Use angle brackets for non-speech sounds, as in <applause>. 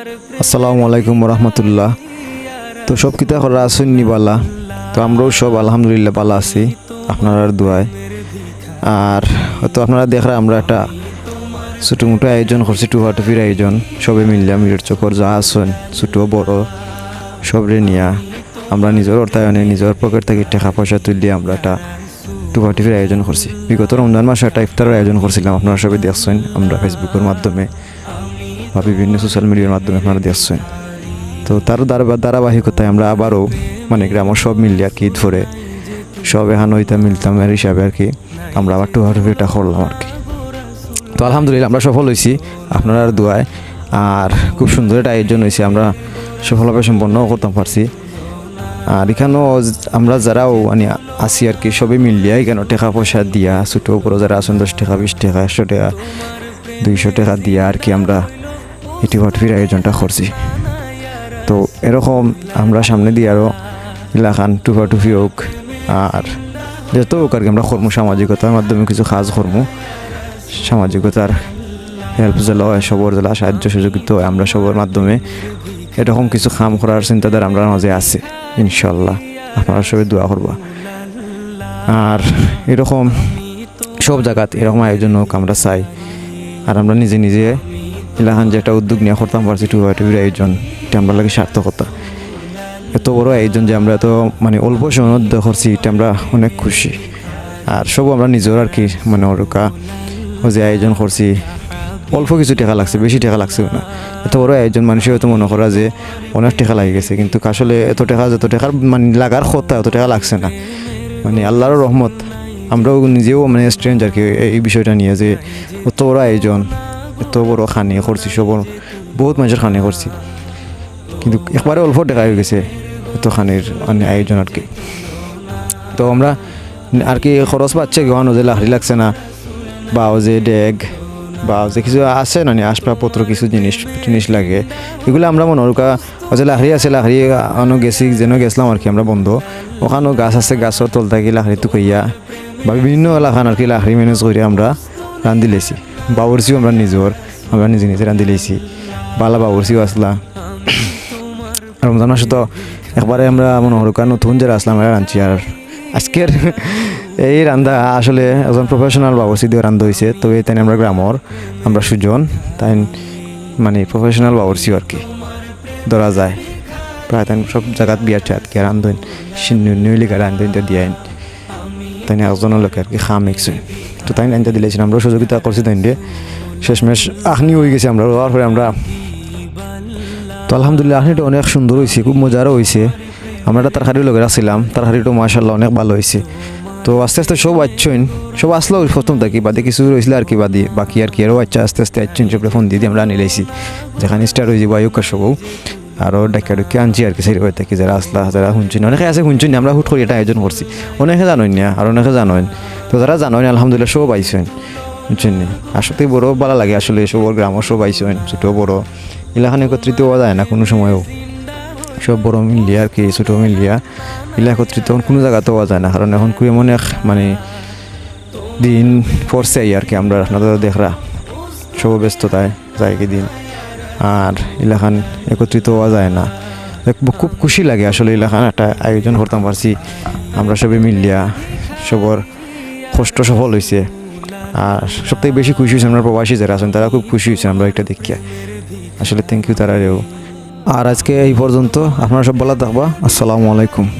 আসসালামু আলাইকুম রহমতুল্লাহ তো সব কিতা করা আসুন বালা তো আমরাও সব আলহামদুলিল্লাহ ভালো আছি আপনার দোয়ায়। আর হয়তো আপনারা দেখরা আমরা একটা ছোটো মোটো আয়োজন করছি টু টুহাটুফির আয়োজন। সবে মিললাম মিরর চকর যা আসুন ছোটো বড় সবরে নিয়া। আমরা নিজের অর্থায়নে, নিজের পকেট থেকে টাকা পয়সা তুলি আমরা একটা টু টুহাটুফির আয়োজন করছি। বিগত রমজান মাসে একটা ইফতারের আয়োজন করছিলাম, আপনারা সবাই দেখছেন আমরা ফেসবুকের মাধ্যমে। বা বিভিন্ন সোশ্যাল মিডিয়ার মাধ্যমে আপনারা দেখছেন। তো তার ধারাবাহিকতায় আমরা আবারও মানে গ্রামের সব মিললে আর কি ধরে সব এখান হইতে মিলতাম এর হিসাবে আর কি আমরা আবার টুহাটুফিটা করলাম আর কি। তো আলহামদুলিল্লাহ আমরা সফল হয়েছি আপনার দোয়ায়। আর খুব সুন্দর একটা আয়োজন হয়েছে, আমরা সফলভাবে সম্পন্ন করতে পারছি। আর এখানেও আমরা যারাও মানে আছি আর কি, সবাই মিলিয়ে এখানে টাকা পয়সা দিয়া, ছোটো বড়ো যারা আছেন দশ টাকা, বিশ টাকা, একশো টাকা, দুইশো টাকা দিয়া আর কি আমরা হটফির আয়োজনটা করছি। তো এরকম আমরা সামনে দিয়ে আরও টুফা টুফি হোক, আর যত হোক আর কি আমরা কর্ম সামাজিকতার মাধ্যমে কিছু কাজ কর্ম। সামাজিকতার হেল্প জেলা হয়, সবর জেলা, সাহায্য সুযোগিত হয়, আমরা সবার মাধ্যমে এরকম কিছু কাম করার চিন্তাধারা আমরা মাঝে আছে ইনশাল্লাহ আপনারা সবাই দোয়া করবা। আর এরকম সব জায়গাতে এরকম আয়োজন হোক আমরা চাই। আর আমরা নিজে নিজে এলাকান যে একটা উদ্যোগ নিয়ে করতাম পারছি টু টিভির আয়োজন, এটা আমরা লাগে সার্থকতা। এত বড় আয়োজন যে আমরা তো মানে অল্প মধ্যে করছি, এটা আমরা অনেক খুশি। আর সব আমরা নিজের আর কি মানে ওরকা যে আয়োজন করছি, অল্প কিছু টাকা লাগছে, বেশি টাকা লাগছে না। এত বড় আয়োজন মানুষের হয়তো মনে করা যে অনেক টাকা লাগে গেছে, কিন্তু আসলে এত টাকা, যত টাকার মানে লাগার কথা এত টাকা লাগছে না। মানে আল্লাহর রহমত, আমরাও নিজেও মানে স্ট্রেঞ্জ আর কি এই বিষয়টা নিয়ে যে, অত বড় আয়োজন। এত বড় খানি করছি, সব বহুত মানুষের খানি করছি। কিন্তু একবারে অল্প দেখা হয়ে গেছে এত খানির মানে আয়োজন আর কি। তো আমরা আর কি খরচ পাচ্ছে গহন যে লাহরি লাগছে না, বা যে ডেগ, বা যে কিছু আছে না আসবাবপত্র, কিছু জিনিস জিনিস লাগে, এগুলো আমরা মনে হরকা যে লাহরি আছে লাহরি অন্য গেছি, যেন গেছিলাম আর কি আমরা বন্ধ ওখানেও গাছ আছে গাছের তল থাকি লাহরি টুকাইয়া বা বিভিন্ন এলাকান আর কি লাহরি ম্যানেজ করে আমরা রান্ধি লেছি। বাবরচিও আমরা নিজের, আমরা নিজে নিজে রান্ধি লেছি। বালা বাবরচিও আসলা। <coughs> রমজান মাসে তো একবারে আমরা মনে হরকা নতুন যারা আসলাম আমরা রাঁধছি আর আজকের <laughs> এই রান্দা আসলে একজন প্রফেশনাল বাবুসি দিয়ে রান্ধা হয়েছে তো এই তাই আমরা গ্রামর, আমরা সুজন তাই মানে প্রফেশনাল বাবুসি আর কি। ধরা যায়। প্রায় তাই সব জায়গাত বিয়ার ঠাত গিয়ে রান্ধন নিউলিকা রান্ধন দিয়ে তাই একজনের লোকে আর কি খাম একছে তো তাই আনতে দিলেছিলাম আমরা সহযোগিতা করছি তাই দিয়ে। শেষমেশ আখনি হয়ে গেছে আমরা হওয়ার পরে আমরা। তো আলহামদুলিল্লাহ, আখনিটা অনেক সুন্দর হয়েছে খুব মজারও হয়েছে আমরা একটা তরকারি লোকের আসছিলাম তরকারিটা মাসাল্লাহ অনেক ভালো হয়েছে তো আস্তে আস্তে সব আচ্ছইন সব আসলো প্রথম থাকি, বাদে কিছু রয়েছিল আর কি বাদে, বাকি আর কি আরও আচ্ছা আস্তে আস্তে আচ্ছইন সব ফোন দিয়ে দিয়ে আমরা নিলাইছি যেখানে স্টার্ট হয়ে যাব আয়ুকা সবও আরও ডাক্কা ডুকি আনছি আর কি, সেই হয়ে থাকি যারা আসলা, যারা শুনছেন অনেকে আছে শুনছেন আমরা হুট করে এটা আয়োজন করছি। অনেকে জানোই না, আর অনেকে জানোই তো যারা জানোই আলহামদুলিল্লাহ সব আইসেন বুঝছেন আসলে বড় ভালো লাগে আসলে সবর গ্রামও সব আইসেন ছোটো বড়। এলাকানে একত্রিত হওয়া যায় না কোনো সময়ও। সব বড় মিলিয়া আর কি, ছোটো মিলিয়া। এগুলো একত্রিত এখন কোনো জায়গাতে পাওয়া যায় না, কারণ এখন এমন এক মানে দিন পড়ছে আর কি, আমরা আপনাদের দেখরা। সব ব্যস্ততায় যায় কি দিন। আর এলাকান একত্রিত হওয়া যায় না। খুব খুশি লাগে আসলে এলাকান একটা আয়োজন করতাম, পারছি। আমরা সবে মিলিয়া সবর কষ্ট সফল হয়েছে আর সবথেকে বেশি খুশি হয়েছে আমরা প্রবাসী যারা আছেন, তারা খুব খুশি হয়েছে আমরা এটা দেখিয়া। আসলে থ্যাংক ইউ তারারেও। আর আজকে এই পর্যন্ত আপনারা সব ভালো থাকবা। আসসালামু আলাইকুম।